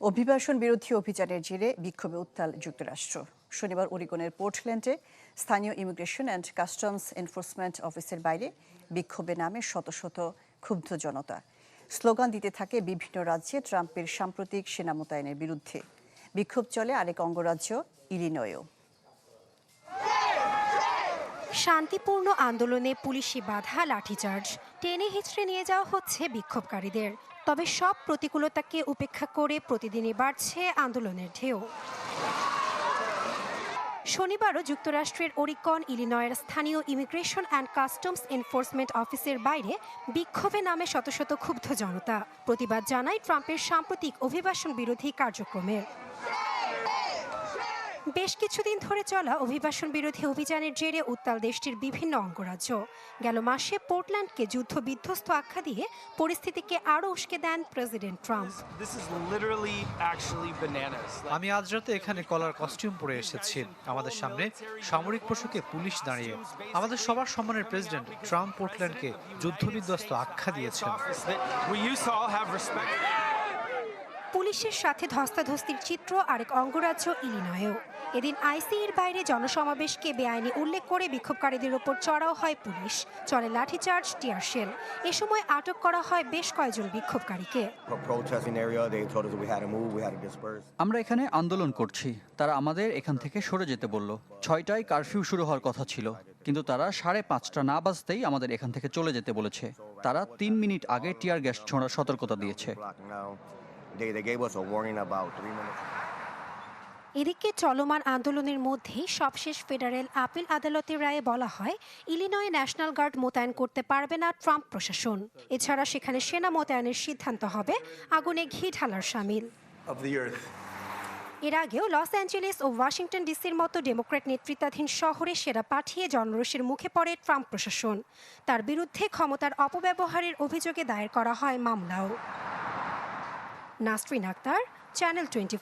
অভিবাসন বিরোধী অভিযানের জেরে বিক্ষোভে উত্তাল যুক্তরাষ্ট্র। শনিবার ওরিগনের পোর্টল্যান্ডে স্থানীয় ইমিগ্রেশন অ্যান্ড কাস্টমস এনফোর্সমেন্ট অফিসের বাইরে বিক্ষোভে নামে শত শত ক্ষুব্ধ জনতা। স্লোগান দিতে থাকে বিভিন্ন রাজ্যে ট্রাম্পের সাম্প্রতিক সেনা মোতায়েনের বিরুদ্ধে। বিক্ষোভ চলে আরেক অঙ্গরাজ্য, ইলিনয়েও। শান্তিপূর্ণ আন্দোলনে পুলিশি বাধা, লাঠিচার্জ। টেনে হিচড়ে নিয়ে যাওয়া হচ্ছে বিক্ষোভকারীদের। তবে সব প্রতিকূলতাকে উপেক্ষা করে প্রতিদিনই বাড়ছে আন্দোলনের ঢেউ। শনিবারও যুক্তরাষ্ট্রের ওরিকন, ইলিনয়ের স্থানীয় ইমিগ্রেশন অ্যান্ড কাস্টমস এনফোর্সমেন্ট অফিসের বাইরে বিক্ষোভে নামে শত শত ক্ষুব্ধ জনতা। প্রতিবাদ জানায় ট্রাম্পের সাম্প্রতিক অভিবাসন বিরোধী কার্যক্রমের। বেশ কিছুদিন ধরে চলা অভিবাসন বিরোধী অভিযানের জেরে উত্তাল দেশটির বিভিন্ন অঙ্গরাজ্য। গেল মাসে পোর্টল্যান্ডকে যুদ্ধ বিধ্বস্ত আখ্যা দিয়ে পরিস্থিতিকে আরও উস্কে দেন প্রেসিডেন্ট ট্রাম্প. আমি আজ রাতে এখানে কলার কস্টিউম পরে এসেছি। আমাদের সামনে সামরিক পোশাকে পুলিশ দাঁড়িয়ে। আমাদের সবার সম্মানের প্রেসিডেন্ট ট্রাম্প পোর্টল্যান্ডকে যুদ্ধবিধ্বস্ত আখ্যা দিয়েছেন। পুলিশের সাথে ধস্তাধস্তির চিত্র আরেক অঙ্গরাজ্য ইলিনয়েও। এদিন আইসিইর বাইরে জনসমাবেশকে বেআইনি উল্লেখ করে বিক্ষোভকারীদের ওপর চড়াও হয় পুলিশ। চলে লাঠিচার্জ টিয়ারশেল এ সময় আটক করা হয় বেশ কয়েকজন বিক্ষোভকারীকে. আমরা এখানে আন্দোলন করছি। তারা আমাদের এখান থেকে সরে যেতে বলল। ছয়টায় কারফিউ শুরু হওয়ার কথা ছিল। কিন্তু তারা সাড়ে পাঁচটা না বাজতেই আমাদের এখান থেকে চলে যেতে বলেছে। তারা তিন মিনিট আগে টিয়ার গ্যাস ছোঁড়ার সতর্কতা দিয়েছে. They, they gave us a warning about three minutes. এদিকে চলমান আন্দোলনের মধ্যেই সবশেষ ফেডারেল আপিল আদালতের রায়ে বলা হয় ইলিনয়ে ন্যাশনাল গার্ড মোতায়েন করতে পারবে না ট্রাম্প প্রশাসন। এছাড়া সেখানে সেনা মোতায়েনের সিদ্ধান্ত হবে আগুনে ঘি ঢালার সামিল। এর আগেও লস অ্যাঞ্জেলেস ও ওয়াশিংটন ডিসির মতো ডেমোক্র্যাট নেতৃত্বাধীন শহরে সেরা পাঠিয়ে জনরোষের মুখে পড়ে ট্রাম্প প্রশাসন। তার বিরুদ্ধে ক্ষমতার অপব্যবহারের অভিযোগে দায়ের করা হয় মামলাও। Nasrin Akter channel twenty